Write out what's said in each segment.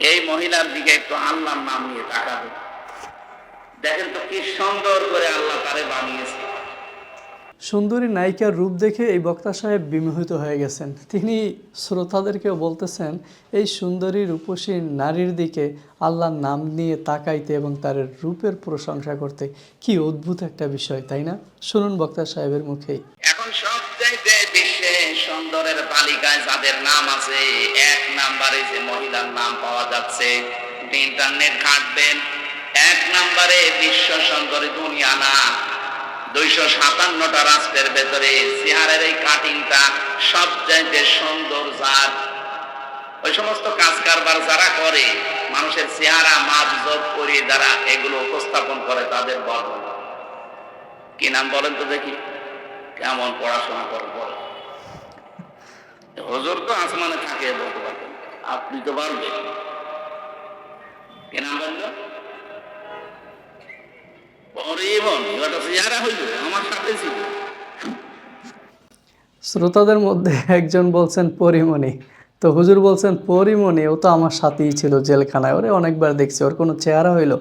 এই মহিলার দিকে একটু আল্লাহর নাম নিয়ে তাকাবে। দেখেন তো কি সুন্দর করে আল্লাহ তারে বানিয়েছে। সুন্দরী নায়িকার রূপ দেখে এই বক্তা সাহেব বিমোহিত হয়ে গেছেন। তিনি শ্রোতাদেরকেও বলতেছেন, এই সুন্দরী রূপসী নারীর দিকে আল্লাহর নাম নিয়ে তাকাইতে এবং তার রূপের প্রশংসা করতে কি অদ্ভুত একটা বিষয়, তাই না? শুনুন বক্তা সাহেবের মুখেই। সবচাইতে বিশ্বে সুন্দরের তালিকায় যাদের নাম আছে, এক নাম্বারে যে মহিলার নাম পাওয়া যাচ্ছে। ইন্টারনেট ঘাটবেন। এক নাম্বারে বিশ্ব সুন্দরী দুনিয়া না। দুইশো সাতান্নটা রাষ্ট্রের ভেতরে চেহারের এই কাটিংটা সবচাইতে সুন্দর যার। ওই সমস্ত কাজ কারবার যারা করে, মানুষের চেহারা মাপজব করিয়ে যারা এগুলো উপস্থাপন করে তাদের বর্ণনা। কি নাম বলেন তো দেখি। কেমন পড়াশোনা করে বলে হজর তো আসমানে থাকে বলতে পারবেন আপনি তো পারবেন। কি নাম বলল? শ্রোতাদের মধ্যে একজন বলছেন, পরিমণি। তো হুজুর বলছেন, পরিমণি, ও তো আমার সাথেই ছিল জেলখানায়। ওরে অনেকবার দেখছি, ওর কোনো চেহারা হইল।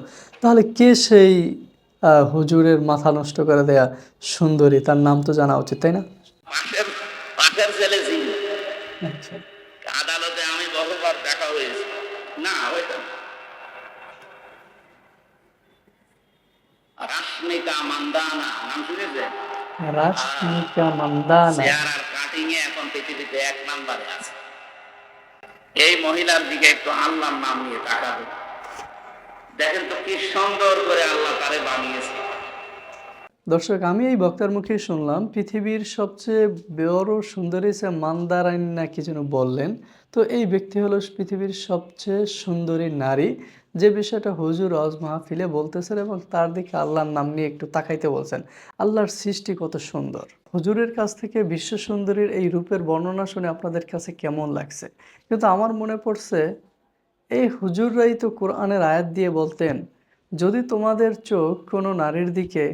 তাহলে কে সেই হুজুরের মাথা নষ্ট করে দেয়া সুন্দরী তার নাম তো জানা উচিত তাই না? পাশের পাশের ছেলে আচ্ছা। আদালতে আমি বহুবার দেখা হয়েছে। না ওইটা না। রাশ্মিকা মান্দানা নাম শুনেছে? রাশমিকা মান্দানা। চেহারার কাটিং এ এখন পৃথিবীতে এক নাম্বারে আছে। এই মহিলার দিকে একটু আল্লাহর নাম নিয়ে তাকাবে। দেখেন তো কি সুন্দর করে আল্লাহ তারে বানিয়েছে দর্শক, আমি এই বক্তার মুখে শুনলাম, পৃথিবীর সবচেয়ে বড় সুন্দরী সে মান্দারাইন না কি যেন বললেন, তো এই ব্যক্তি হলো পৃথিবীর সবচেয়ে সুন্দরী নারী। যে বিষয়টা হুজুর অজ মাহফিলে বলতেছেন এবং তার দিকে আল্লাহর নাম নিয়ে একটু তাকাইতে বলছেন, আল্লাহর সৃষ্টি কত সুন্দর। হুজুরের কাছ থেকে বিশ্ব সুন্দরীর এই রূপের বর্ণনা শুনে আপনাদের কাছে কেমন লাগছে? কিন্তু আমার মনে পড়ছে, এই হুজুররাই তো কোরআনের আয়াত দিয়ে বলতেন যদি তোমাদের চোখ কোনো নারীর দিকে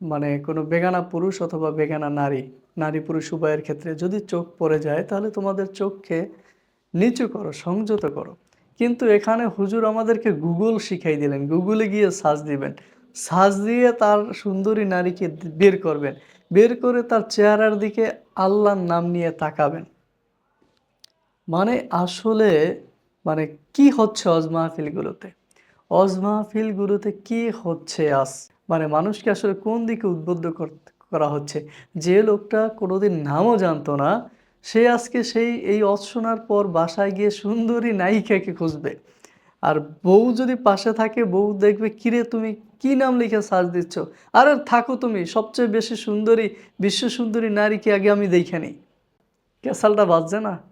মানে কোনো বেগানা পুরুষ অথবা বেগানা নারী নারী পুরুষ উভয়ের ক্ষেত্রে যদি চোখ পড়ে যায়, তাহলে তোমাদের চোখকে নিচু করো, সংযত করো। কিন্তু এখানে হুজুর আমাদেরকে গুগল শিখাই দিলেন, গুগলে গিয়ে সার্চ দিবেন। সার্চ দিয়ে তার সুন্দরী নারীকে বের করবেন। বের করে তার চেহারার দিকে আল্লাহর নাম নিয়ে তাকাবেন। মানে আসলে মানে কি হচ্ছে অজ মাহফিলগুলোতে অজ মাহফিলগুলোতে কি হচ্ছে আজ? মানে মানুষকে আসলে কোন দিকে উদ্বুদ্ধ কর- হচ্ছে? যে লোকটা কোনোদিন নামও জানতো না, সে আজকে সেই, এই অজ পর বাসায় গিয়ে সুন্দরী নায়িকাকে খুঁজবে। আর বউ যদি পাশে থাকে, বউ দেখবে, কিরে, তুমি কি নাম লিখে সাজ দিচ্ছ? আরে থাকো তুমি, সবচেয়ে বেশি সুন্দরী, বিশ্ব সুন্দরী নারীকে আগে আমি দেখে নিই। ক্যাসালটা বাজছে না?